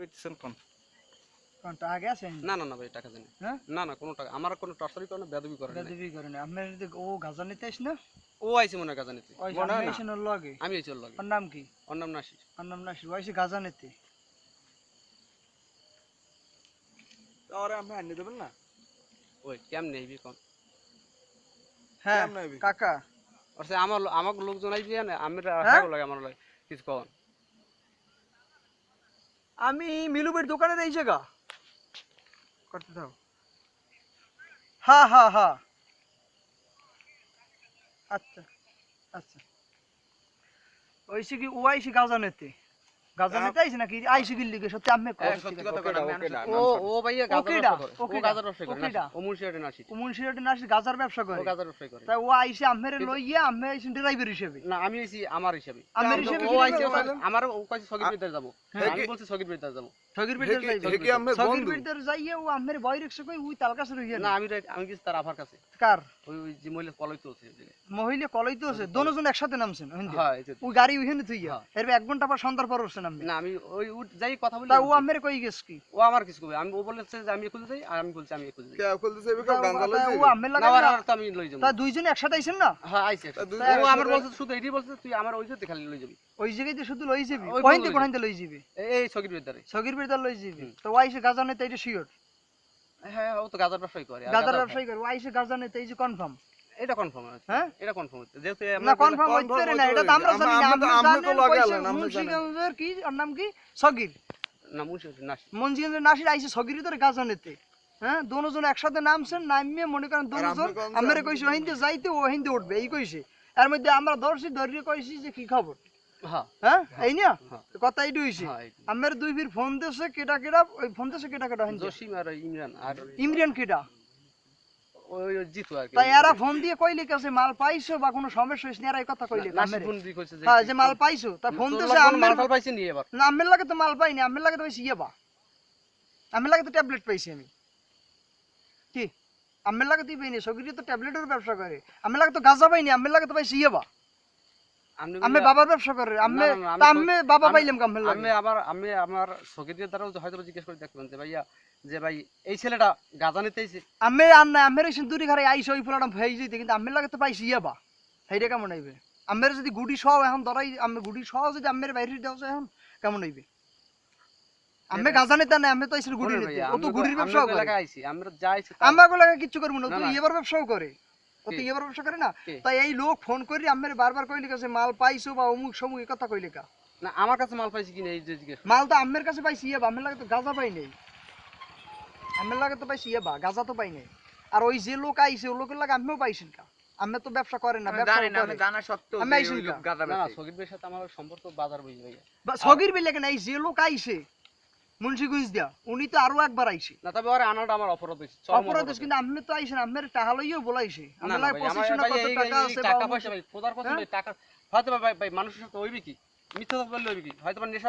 কইতেছেন কোন? কোন টাকা গেছে না না না ভাই টাকা দেন হ্যাঁ? না না কোনো টাকা আমার কোনো টর্চারি করে না বেদবি করে না বেদবি করে না। আপনার যদি ও গাজা নিতে আইস না? ও আইছে মনে গাজা নিতে। মনে হয় না। ওর লগে আমি চল লাগে। ওর নাম কি? ওর নাম নাসির। ওর নাম নাসির। ও আইসে গাজা নিতে। আপনি দেবেন না? ওই কেমনে আইবি কোন? হ্যাঁ কাকা। আর সে আমার আমার লোকজন আইবি না আমি হ্যাঁ? হ্যাঁ লাগে আমার লাগে কিছু কন? আমি মিলুবের দোকানে রয়েছে গা করতে দাও। হ্যাঁ হ্যাঁ হ্যাঁ আচ্ছা আচ্ছা। ওইসে কি ওয়াইসি আইসি গাজা নিতে গাজা আপ- নিতে নাকি আইসি গিল লিগে সত্যি আমি হ্যাঁ, সত্যি কথা কই আমি ও ও ভাইয়া গাজার ওকেডা, ব্যবসা করে ও গাজার ব্যবসা করে ওকেডা। ও মুন্সিয়াটে নাসির উমন সিরাটে নাসি গাজার ব্যবসা ও গাজার ব্যবসা করে তাই ও আইসে আমের লইয়া আমি আইসি ড্রাইভার হিসেবে না আমি আইছি আমার হিসাবে আমের হিসেবে ও আইছে আমার ও কইছে সগির বিদ্যার যাব হ্যাঁ। আমি বলছি সগির বিদ্যার যাব সগির হে বিদ্যার কি- যাইবে হে কি আমের সগির বন্ধু? যাইয়ে ও আমের বই রিক্সা কই উই তাল কাছে রইয়া না না আমি আমি গেছি তার আফার কাছে কার ওই ওই যে মহিলা কলই। মহিলা তো আছে দোনোজন একসাথে নামছেন হ্যাঁ ওই গাড়ি ওইখানে থইয়া হ্যাঁ। এর এক ঘণ্টা পর সন্ধ্যার পর উঠছেন আপনি না আমি ওই যাই কথা বলি ও। আমের কই গেছ কি? ও আমার কিছু কবে আমি ও বলেছে যে আমি খুলতে যাই আর আমি বলছি আমি খুলতে যাই কে খুলতে তা কেউ গান্দা লই ও? আমের লাগে আর না? আর তো আমি লই যাব তা দুইজনে একসাথে আইছেন না? হ্যাঁ আইছে ও আমার বলছে শুধু এটাই বলছে তুই আমার ওই যে খালি লই যাবি। ওই জায়গায় দিয়ে শুধু লই যাবি? ওই কহিনতে লই যাবি? এই- সগির বিদ্যারে সগির বিদ্যার লই যাবি? তো ও আইসে গাজা নিতে এটা শিওর হ্যাঁ ও তো গাজার ব্যবসাই করে গাজার ব্যবসায়ী করে ও আইসে গাজা নিতে এই যে কনফার্ম। এটা কনফার্ম আছে হ্যাঁ? এটা কনফার্ম যেহেতু না আমরা কনফার্ম হইতে না এটা তো আমরা জানি না আমরা- তো লাগালেন, আপনি কি ওর নাম কি? সগির না নাসি গাজা হ্যাঁ দোনোজন একসাথে নামছেন নামিয়ে মনে করেন কোন আমরা কইছি হিন্দে যাইতে ও হিন্দে উঠবে এই কইছে। এর মধ্যে আমরা ধরছি ধরিয়ে কইছি যে কি খবর। হ্যাঁ। হ্যাঁ এই না হ্যাঁ। কথা এইটু হইছে। হ্যাঁ আমার দুই ফির ফোন দেশে কেটা কেটা ওই ফোন দেছে কেটা কেটা জসিম আর ইমরান আর ইমরান কেটা ওই ওই জিতু আর তাই এরা ফোন দিয়ে কইলে কাছে মাল পাইছো বা কোনো সমস্যা হইছে এরা এই কথা কইলে নাসি ফোন দিয়ে কইছে যে হ্যাঁ যে মাল পাইছো তা ফোন লাগি কোনো আমের মাল পাইছে নি এবার? না আমের লাগে তো মাল পাইনি আমের লাগে তো ইয়ে আমের লাগে তো ট্যাবলেট পাইছি আমি। কি? আমের লাগে তুই পাইনি সগিরি তো ট্যাবলেটের ব্যবসা করে। আমের লাগে তো গাঁজা পাইনি আমের লাগে তো পাইছি ইয়ে বা। আমি আমি বাবার ব্যবসা করে আমি না, না, আমি তা তো- আমি বাবা পাইলাম কামের আমি আবার আমি আমার সকিদের দ্বারাও হয়তো জিজ্ঞেস করে দেখবেন যে ভাইয়া যে ভাই এই ছেলেটা গাজা নিতে আমি আর না আমের এসে দূরে ঘরে আইসো ওই ফুলাটা ভাই যেতে কিন্তু আমের লাগে তো পাইছি ইয়ে বা। কেমন হইবে? আমের যদি গুড়ি সহ এখন ধরাই আমি গুড়ি সহ যদি আমের বাইরে দেওয়া এখন কেমন হইবে? আমি গাঁজা নিতে না আমি তো আইসি গুড়ি নিতে। ও তো গুড়ির ব্যবসাও করে। আমরা যাইছি আমরা গুলো কিচ্ছু করব না ও না, তো না। ব্যবসাও করে। ও তো ব্যবসা করে না? তাই এই লোক ফোন করে আমার বারবার কইলে কাছে মাল পাইছো বা অমুক সমুক এই কথা কইলে কা না আমার কাছে মাল পাইছি কিনা এই যে মাল তো আমের কাছে পাইছি ইয়ে বা আমের লাগে তো গাঁজা পাই নেই। আমের লাগে তো পাইছি ইয়ে বা গাঁজা তো পাই নাই। আর ওই যে লোক আইছে ও লোকের লাগে আমিও পাইছি না। আমি তো ব্যবসা করে না ব্যবসা জানি না, আমি জানা সত্ত্বেও আমি লোক না। গাঁজা না না বেচে। ভাইয়ের সাথে আমার সম্পর্ক বাজার বুঝি ভাইয়া। বা সগির বেলে কেন এই যে লোক আইছে মুন্সিগঞ্জ দিয়া উনি তো আরও একবার আইছে। না তবে ওর আনাটা আমার অপরাধ হইছে অপরাধ হইছে, কিন্তু আপনি তো আইছেন আপনার টাকা লইও বলাইছে। আমার না লাগে ভাই, আমার পঁচিশ না ভাই কত টাকা আছে টাকা পয়সা ভাই খোদার? ভাই টাকা হয়তো ভাই ভাই মানুষের সাথে হইবে কি? মিথ্যা কথা বললে হইবে কি? হয়তো নেশা